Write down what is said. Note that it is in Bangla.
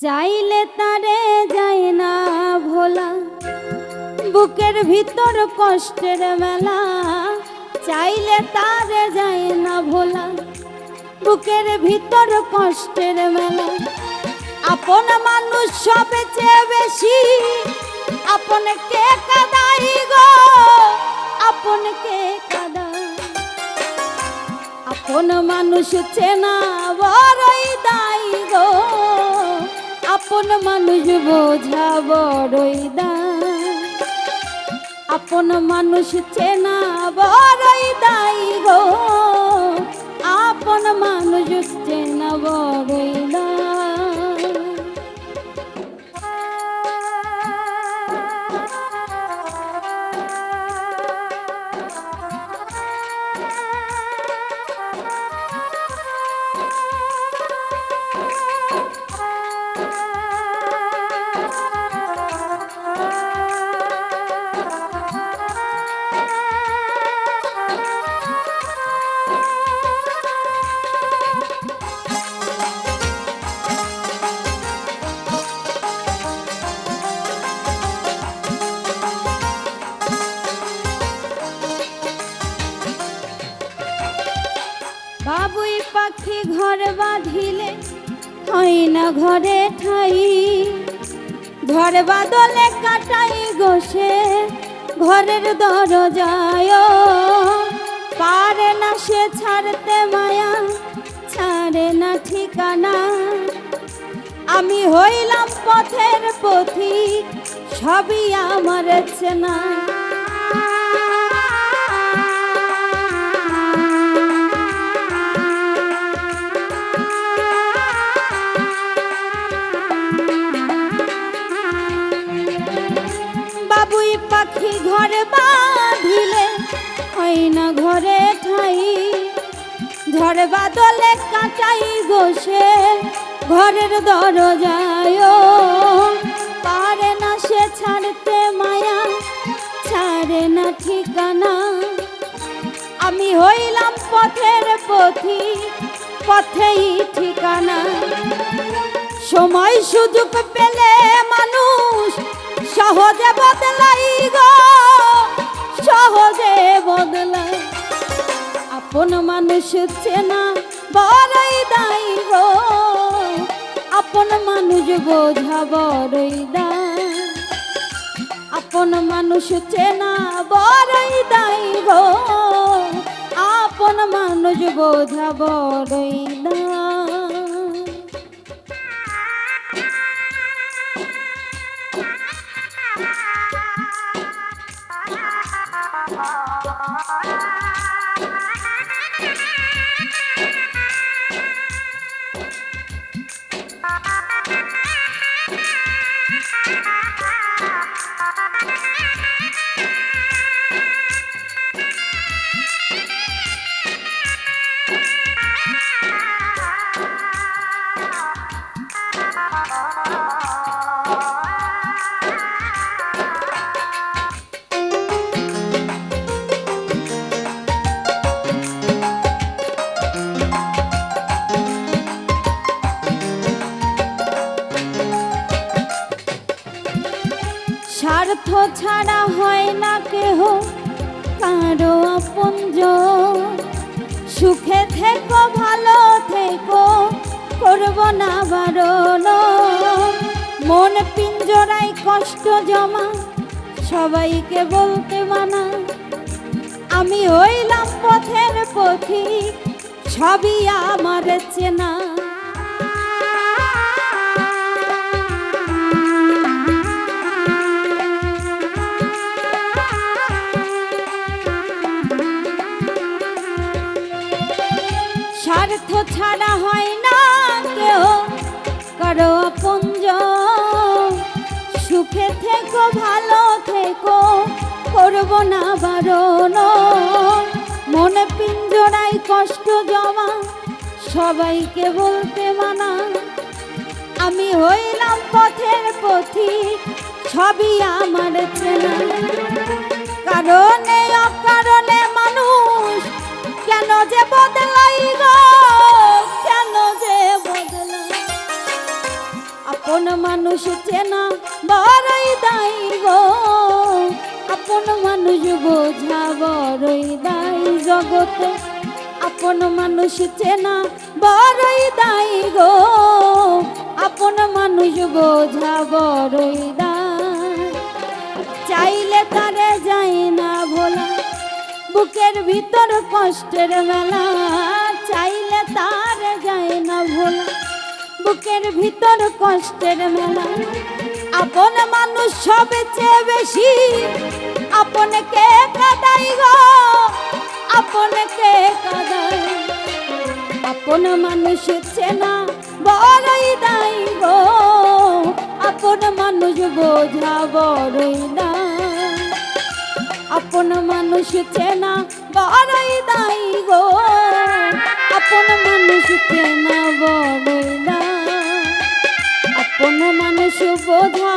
চাইলে তারে যায় না ভোলা। বুকের ভিতর কষ্টের মেলা, চাইলে তারে যায় না ভোলা। বুকের ভিতর কষ্টের মেলা। আপন মানুষ সবে চেয়ে বেশি, আপন কে কাদাই গো? আপন কে কাদাই? আপন মানুষ চেনা বড়ই দায়ী গো। আপন মানুষ বোঝা বড়ই দায়। আপন মানুষ চেনা বড়ই দাই গো। আপন মানুষ চেনা বড়ই দায়। ঘর বাঁধিলে হয় না ঘরে ঠাই। ঘর বাদলে কাটাই গোসে ঘরের দরজায় পারে না সে ছাড়তে মায়া, ছাড়ে না ঠিকানা। আমি হইলাম পথের পথিক, সবই আমার চেনা। হয় না ঘরে ঠাই। ঝড় বাদলে কাটাই গোসে ঘরের দরজায় পারে না সে ছাড়তে মায়া, ছাড়ে না ঠিকানা। আমি হইলাম পথের পথি, পথেই ঠিকানা। সময় সুযোগ পেলে বোঝা বড়ই দায়। আপন মানুষ চেনা বড়ই দায়ী গো। আপন মানুষ বোঝা বড়ই দায়। স্বার্থ ছাড়া হয় না কেহ কারও আপনজ সুখে থেকো ভালো থেকো করব না মন পিঞ্জরায় কষ্ট জমা সবাইকে বলতে মানা। আমি হইলাম পথের পথি সবই আমার চেনা। থেকো ভালো থেকো, করব না বারণ। মনে পিঞ্জরায় কষ্ট জমা, সবাইকে বলতে মানা। আমি হইলাম পথের পথি সবই আমার চেনা। কারণে অকারণে মানুষ বোঝা বড়ই দায়ী জগতে, আপন মানুষ চেনা বড়ই দায়ী গো। আপন মানুষ বোঝা বড়ই চাইলে তারে যায় না ভোলা। বুকের ভিতর কষ্টের মেলা, চাইলে তারে যায় না ভোলা। বুকের ভিতর কষ্টের মেলা, আপন মানুষ সবচেয়ে বেশি। আপনকে কাদাই গো? আপনকে কাদাই? আপন মানুষ চেনা বড়ই দায়ী গো। আপন মানুষ বোঝা বড়ই দায় আপন মানুষ চেনা বড়ই দায়ী গো। আপন মানুষ চেনা বড়ই দায় আপন মানুষ বোঝা